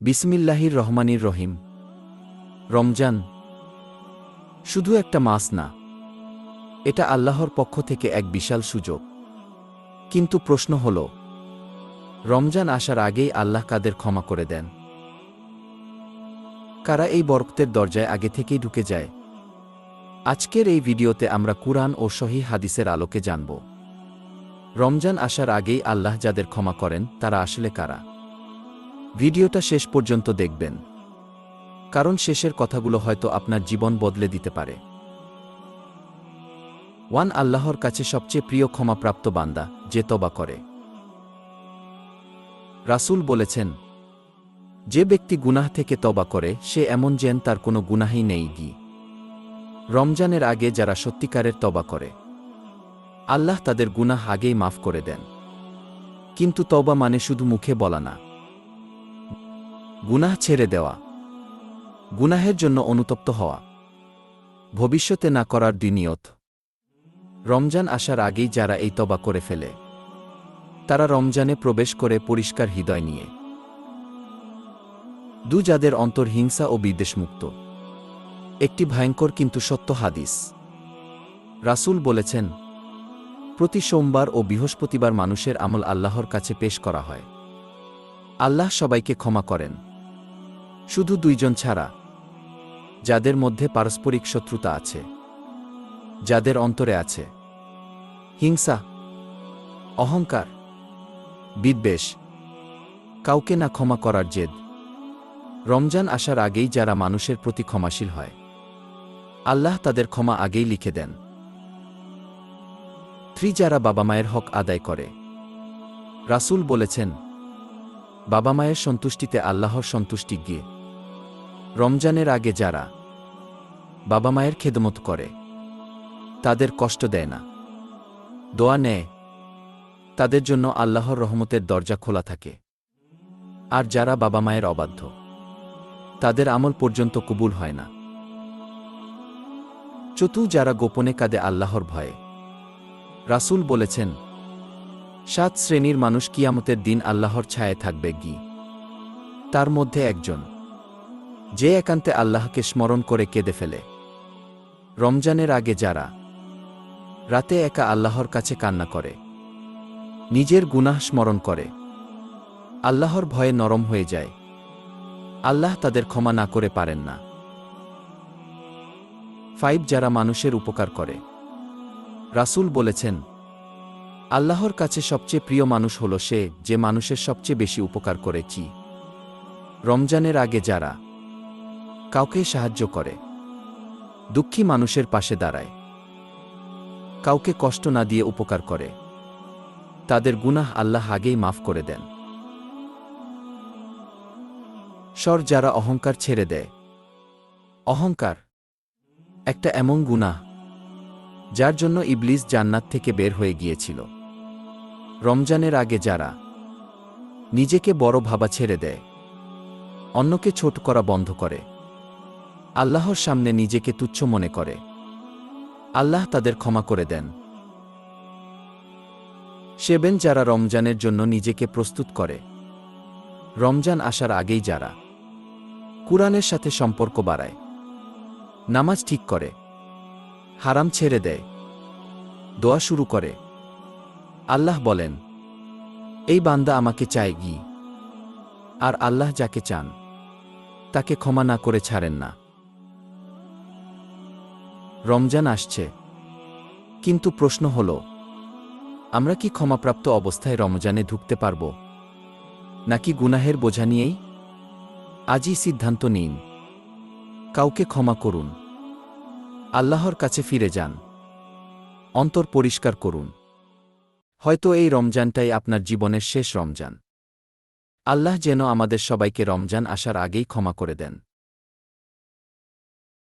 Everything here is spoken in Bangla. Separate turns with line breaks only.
বিসমিল্লাহির রহমানির রহিম। রমজান শুধু একটা মাস না, এটা আল্লাহর পক্ষ থেকে এক বিশাল সুযোগ। কিন্তু প্রশ্ন হল, রমজান আসার আগেই আল্লাহ কাদের ক্ষমা করে দেন? কারা এই বরক্তের দরজায় আগে থেকেই ঢুকে যায়? আজকের এই ভিডিওতে আমরা কুরআন ও সহি হাদিসের আলোকে জানব, রমজান আসার আগেই আল্লাহ যাদের ক্ষমা করেন, তারা আসলে কারা? ভিডিওটা শেষ পর্যন্ত দেখবেন। কারণ শেষের কথাগুলো হয়তো আপনার জীবন বদলে দিতে পারে। ওয়ান, আল্লাহর কাছে সবচেয়ে প্রিয় ক্ষমাপ্রাপ্ত বান্দা, যে তবা করে। রাসূল বলেছেন, যে ব্যক্তি গুনাহ থেকে তবা করে, সে এমন যেন তার কোনো গুনাহই নেই গি। রমজানের আগে যারা সত্যিকারের তবা করে, আল্লাহ তাদের গুনাহ আগেই মাফ করে দেন। কিন্তু তবা মানে শুধু মুখে বলা না। গুনাহ ছেড়ে দেওয়া। গুনাহের জন্য অনুতপ্ত হওয়া। ভবিষ্যতে না করার দিনিয়ত রমজান আসার আগেই যারা এই তবা করে ফেলে, তারা রমজানে প্রবেশ করে পরিষ্কার হৃদয় নিয়ে। দু যাদের অন্তর হিংসা ও বিদ্বেষমুক্ত। একটি ভয়ঙ্কর কিন্তু সত্য হাদিস। রাসূল বলেছেন, প্রতি সোমবার ও বৃহস্পতিবার মানুষের আমল আল্লাহর কাছে পেশ করা হয়। আল্লাহ সবাইকে ক্ষমা করেন। শুধু দুইজন ছাড়া, যাদের মধ্যে পারস্পরিক শত্রুতা আছে, যাদের অন্তরে আছে, হিংসা, অহংকার, বিদ্বেষ, কাউকে না ক্ষমা করার জেদ। রমজান আসার আগেই যারা মানুষের প্রতি ক্ষমাশীল হয়, আল্লাহ তাদের ক্ষমা আগেই লিখে দেন। থ্রি যারা বাবা মায়ের হক আদায় করে, রাসূল বলেছেন বাবা মায়ের সন্তুষ্টিতে আল্লাহর সন্তুষ্টি গিয়ে। রমজানের আগে যারা বাবা মায়ের খেদমত করে, তাদের কষ্ট দেয় না। দোয়া নেয়, তাদের জন্য আল্লাহর রহমতের দরজা খোলা থাকে। আর যারা বাবা মায়ের অবাধ্য, তাদের আমল পর্যন্ত কবুল হয় না। চতু যারা গোপনে কাঁদে আল্লাহর ভয়ে, রাসূল বলেছেন সাত শ্রেণির মানুষ কিয়ামতের দিন আল্লাহর ছায়ে থাকবে গি। তার মধ্যে একজন। যে একান্তে আল্লাহকে স্মরণ করে কেঁদে ফেলে। রমজানের আগে যারা রাতে একা আল্লাহর কাছে কান্না করে, নিজের গুনাহ স্মরণ করে, আল্লাহর ভয়ে নরম হয়ে যায়, আল্লাহ তাদের ক্ষমা না করে পারেন না। ফাইভ যারা মানুষের উপকার করে। রাসুল বলেছেন আল্লাহর কাছে সবচেয়ে প্রিয় মানুষ হল সে যে মানুষের সবচেয়ে বেশি উপকার করেছি রমজানের আগে যারা কাউকে সাহায্য করে, দুঃখী মানুষের পাশে দাঁড়ায়, কাউকে কষ্ট না দিয়ে উপকার করে, তাদের গুনাহ আল্লাহ আগেই মাফ করে দেন। স্বর যারা অহংকার ছেড়ে দেয়, অহংকার একটা এমন গুনাহ যার জন্য ইবলিস জান্নাত থেকে বের হয়ে গিয়েছিল। রমজানের আগে যারা নিজেকে বড় ভাবা ছেড়ে দেয়, অন্যকে ছোট করা বন্ধ করে, আল্লাহর সামনে নিজেকে তুচ্ছ মনে করে, আল্লাহ তাদের ক্ষমা করে দেন। সেবেন যারা রমজানের জন্য নিজেকে প্রস্তুত করে, রমজান আসার আগেই যারা কুরআনের সাথে সম্পর্ক বাড়ায়, নামাজ ঠিক করে, হারাম ছেড়ে দেয়, দোয়া শুরু করে আল্লাহ বলেন, এই বান্দা আমাকে চায় গি, আর আল্লাহ যাকে চান, তাকে ক্ষমা না করে ছাড়েন না। রমজান আসছে, কিন্তু প্রশ্ন হল, আমরা কি ক্ষমাপ্রাপ্ত অবস্থায় রমজানে ঢুকতে পারব? নাকি গুনাহের বোঝা নিয়েই? আজই সিদ্ধান্ত নিন। কাউকে ক্ষমা করুন। আল্লাহর কাছে ফিরে যান। অন্তর পরিষ্কার করুন। হয়তো এই রমজানটাই আপনার জীবনের শেষ রমজান। আল্লাহ যেন আমাদের সবাইকে রমজান আসার আগেই ক্ষমা করে দেন।